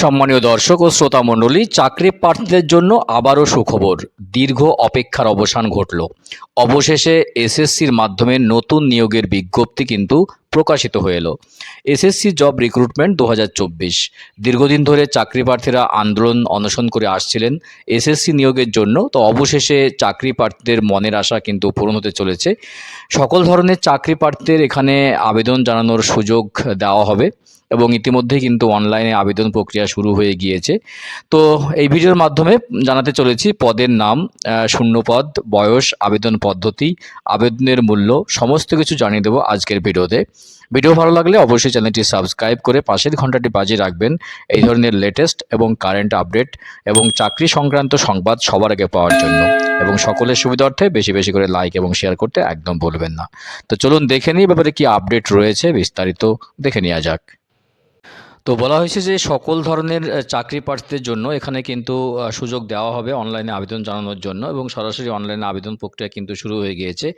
সম্মানীয় দর্শক ও শ্রোতা মণ্ডলী, চাকরি প্রার্থীদের জন্য আবারও সুখবর। দীর্ঘ অপেক্ষার অবসান ঘটল। অবশেষে এসএসসির মাধ্যমে নতুন নিয়োগের বিজ্ঞপ্তি কিন্তু প্রকাশিত হয়ে এলো। এসএসসি জব রিক্রুটমেন্ট দু হাজার চব্বিশ। দীর্ঘদিন ধরে চাকরি প্রার্থীরা আন্দোলন অনশন করে আসছিলেন। এসএসসি নিয়োগের জন্য তো অবশেষে চাকরি প্রার্থীদের মনের আশা কিন্তু পূরণ হতে চলেছে। সকল ধরনের চাকরি প্রার্থীদের এখানে আবেদন জানানোর সুযোগ দেওয়া হবে এবং ইতিমধ্যেই কিন্তু অনলাইনে আবেদন প্রক্রিয়া শুরু হয়ে গিয়েছে। তো এই ভিডিওর মাধ্যমে জানাতে চলেছি পদের নাম শূন্যপদ, বয়স, আবেদন পদ্ধতি, আবেদনের মূল্য, সমস্ত কিছু জানিয়ে দেবো আজকের ভিডিওতে। ভিডিও ভালো লাগলে অবশ্যই চ্যানেলটি সাবস্ক্রাইব করে পাশের ঘন্টাটি বাজিয়ে রাখবেন। এই ধরনের লেটেস্ট এবং কারেন্ট আপডেট এবং চাকরি সংক্রান্ত সংবাদ সবার আগে পাওয়ার জন্য এবং সকলের সুবিধার্থে বেশি বেশি করে লাইক এবং শেয়ার করতে একদম ভুলবেন না। তো চলুন দেখে নিই ব্যাপারে কি আপডেট রয়েছে, বিস্তারিত দেখে নেওয়া যাক। তো বলা হয়েছে যে সকল ধরনের চাকরি প্রার্থীদের জন্য এখানে কিন্তু সুযোগ দেওয়া হবে অনলাইনে আবেদন জানানোর জন্য এবং সরাসরি অনলাইনে আবেদন প্রক্রিয়া কিন্তু শুরু হয়ে গিয়েছে।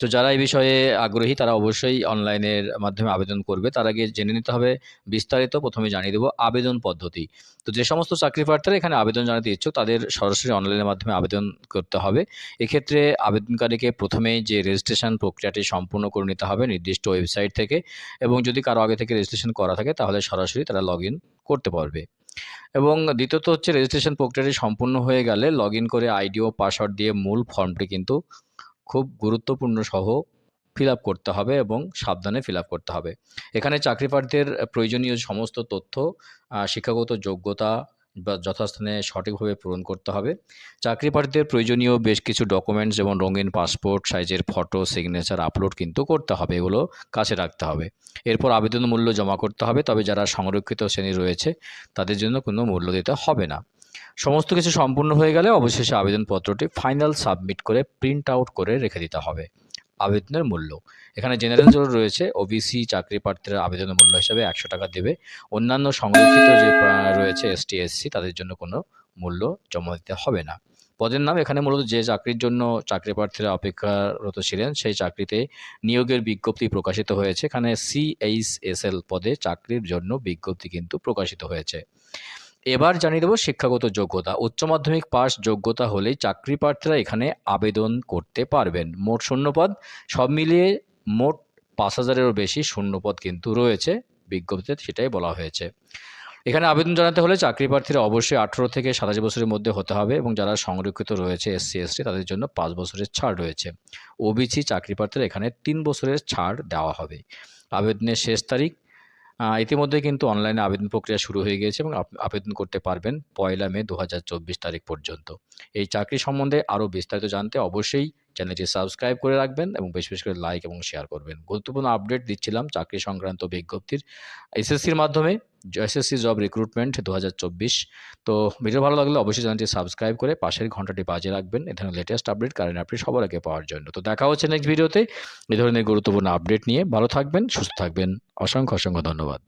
তো যারা এই বিষয়ে আগ্রহী, তারা অবশ্যই অনলাইনের মাধ্যমে আবেদন করবে। তার আগে জেনে নিতে হবে, বিস্তারিত প্রথমে জানিয়ে দেবো আবেদন পদ্ধতি। তো যে সমস্ত চাকরি প্রার্থীরা এখানে আবেদন জানাতে ইচ্ছুক, তাদের সরাসরি অনলাইনের মাধ্যমে আবেদন করতে হবে। এক্ষেত্রে আবেদনকারীকে প্রথমেই যে রেজিস্ট্রেশন প্রক্রিয়াটি সম্পূর্ণ করে নিতে হবে নির্দিষ্ট ওয়েবসাইট থেকে এবং যদি কারও আগে থেকে রেজিস্ট্রেশন করা থাকে, তাহলে সরাসরি তারা লগ করতে পারবে। এবং দ্বিতীয়ত হচ্ছে রেজিস্ট্রেশন প্রক্রিয়াটি সম্পূর্ণ হয়ে গেলে লগ করে আইডি ও পাসওয়ার্ড দিয়ে মূল ফর্মটি কিন্তু খুব গুরুত্বপূর্ণ সহ ফিল করতে হবে এবং সাবধানে ফিল করতে হবে। এখানে চাকরি প্রার্থীদের প্রয়োজনীয় সমস্ত তথ্য শিক্ষাগত যোগ্যতা বা যথাস্থানে সঠিকভাবে পূরণ করতে হবে। চাকরি প্রার্থীদের প্রয়োজনীয় বেশ কিছু ডকুমেন্টস যেমন রঙিন পাসপোর্ট সাইজের ফটো সিগনেচার আপলোড কিন্তু করতে হবে, এগুলো কাছে রাখতে হবে। এরপর আবেদন মূল্য জমা করতে হবে, তবে যারা সংরক্ষিত শ্রেণি রয়েছে তাদের জন্য কোনো মূল্য দিতে হবে না। সমস্ত কিছু সম্পূর্ণ হয়ে গেলে অবশেষে আবেদনপত্রটি ফাইনাল সাবমিট করে প্রিন্ট আউট করে রেখে দিতে হবে। আবেদনের মূল্য। এখানে জেনারেল জোর রয়েছে। ওবিসি চাকরি প্রার্থীরা আবেদনের মূল্য হিসাবে একশো টাকা দেবে। অন্যান্য সংরক্ষিত যে রয়েছে এসটি এসসি তাদের জন্য কোনো মূল্য জমা দিতে হবে না। পদের নাম, এখানে মূলত যে চাকরির জন্য চাকরি প্রার্থীরা অপেক্ষারত ছিলেন, সেই চাকরিতে নিয়োগের বিজ্ঞপ্তি প্রকাশিত হয়েছে। এখানে সিএইচএসএল পদে চাকরির জন্য বিজ্ঞপ্তি কিন্তু প্রকাশিত হয়েছে। এবার জানিয়ে দেবো শিক্ষাগত যোগ্যতা। উচ্চ মাধ্যমিক পাস যোগ্যতা হলেই চাকরি প্রার্থীরা এখানে আবেদন করতে পারবেন। মোট শূন্যপদ, সব মিলিয়ে মোট পাঁচ হাজারেরও বেশি শূন্যপদ কিন্তু রয়েছে, বিজ্ঞপ্তিতে সেটাই বলা হয়েছে। এখানে আবেদন জানাতে হলে চাকরি প্রার্থীরা অবশ্যই আঠেরো থেকে সাতাশ বছরের মধ্যে হতে হবে এবং যারা সংরক্ষিত রয়েছে এসসি, এসটি তাদের জন্য পাঁচ বছরের ছাড় রয়েছে। ওবিসি চাকরি প্রার্থীরা এখানে তিন বছরের ছাড় দেওয়া হবে। আবেদনের শেষ তারিখ ইতিমধ্যে কিন্তু অনলাইনে আবেদন প্রক্রিয়া শুরু হয়ে গিয়েছে এবং আবেদন করতে পারবেন পয়লা মে দু হাজার চব্বিশ তারিখ পর্যন্ত। এই চাকরি সম্বন্ধে আরও বিস্তারিত জানতে অবশ্যই চ্যানেলটি সাবস্ক্রাইব করে রাখবেন এবং বেশ বেশ করে লাইক এবং শেয়ার করবেন। গুরুত্বপূর্ণ আপডেট দিচ্ছিলাম চাকরি সংক্রান্ত বিজ্ঞপ্তির এসএসসির মাধ্যমে। এসএসসি জব রিক্রুটমেন্ট দু হাজার চব্বিশ। তো ভিডিও ভালো লাগলে অবশ্যই চ্যানেলটি সাবস্ক্রাইব করে পাশের ঘন্টাটি বাজে রাখবেন। এ ধরনের লেটেস্ট আপডেট কারেন্ট আপডেট সবার আগে পাওয়ার জন্য। তো দেখা হচ্ছে নেক্সট ভিডিওতে এ ধরনের গুরুত্বপূর্ণ আপডেট নিয়ে। ভালো থাকবেন, সুস্থ থাকবেন। অসংখ্য অসংখ্য ধন্যবাদ।